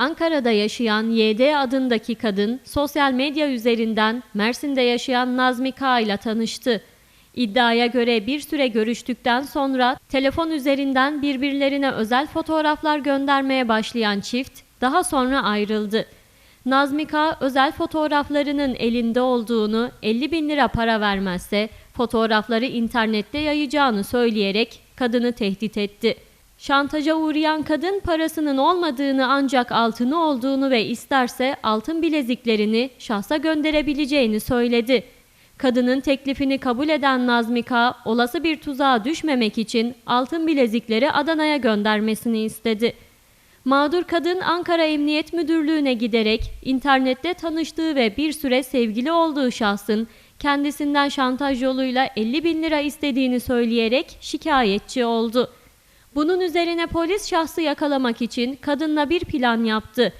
Ankara'da yaşayan YD adındaki kadın sosyal medya üzerinden Mersin'de yaşayan Nazmi K ile tanıştı. İddiaya göre bir süre görüştükten sonra telefon üzerinden birbirlerine özel fotoğraflar göndermeye başlayan çift daha sonra ayrıldı. Nazmi K özel fotoğraflarının elinde olduğunu 50 bin lira para vermezse fotoğrafları internette yayacağını söyleyerek kadını tehdit etti. Şantaja uğrayan kadın parasının olmadığını ancak altını olduğunu ve isterse altın bileziklerini şahsa gönderebileceğini söyledi. Kadının teklifini kabul eden Nazmi K, olası bir tuzağa düşmemek için altın bilezikleri Adana'ya göndermesini istedi. Mağdur kadın Ankara Emniyet Müdürlüğü'ne giderek internette tanıştığı ve bir süre sevgili olduğu şahsın kendisinden şantaj yoluyla 50 bin lira istediğini söyleyerek şikayetçi oldu. Bunun üzerine polis şahsı yakalamak için kadınla bir plan yaptı.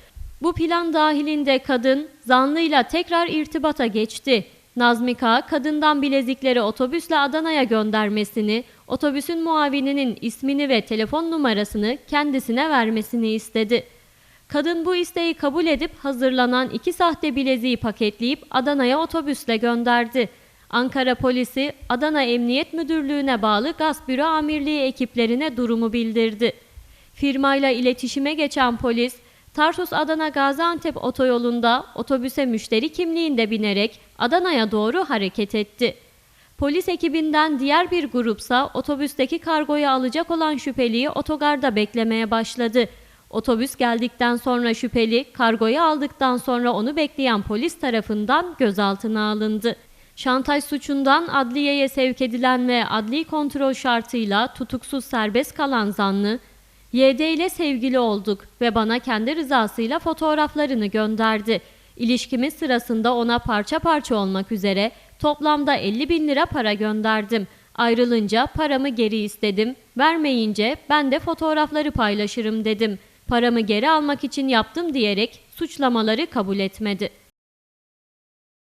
Bu plan dahilinde kadın zanlıyla tekrar irtibata geçti. Nazmi K. kadından bilezikleri otobüsle Adana'ya göndermesini, otobüsün muavininin ismini ve telefon numarasını kendisine vermesini istedi. Kadın bu isteği kabul edip hazırlanan iki sahte bileziği paketleyip Adana'ya otobüsle gönderdi. Ankara polisi Adana Emniyet Müdürlüğü'ne bağlı Gasp Büro Amirliği ekiplerine durumu bildirdi. Firmayla iletişime geçen polis, Tarsus Adana Gaziantep otoyolunda otobüse müşteri kimliğinde binerek Adana'ya doğru hareket etti. Polis ekibinden diğer bir grupsa otobüsteki kargoyu alacak olan şüpheliyi otogarda beklemeye başladı. Otobüs geldikten sonra şüpheli kargoyu aldıktan sonra onu bekleyen polis tarafından gözaltına alındı. Şantaj suçundan adliyeye sevk edilen ve adli kontrol şartıyla tutuksuz serbest kalan zanlı, YD ile sevgili olduk ve bana kendi rızasıyla fotoğraflarını gönderdi. İlişkimiz sırasında ona parça parça olmak üzere toplamda 50 bin lira para gönderdim. Ayrılınca paramı geri istedim. Vermeyince ben de fotoğrafları paylaşırım dedim. Paramı geri almak için yaptım diyerek suçlamaları kabul etmedi.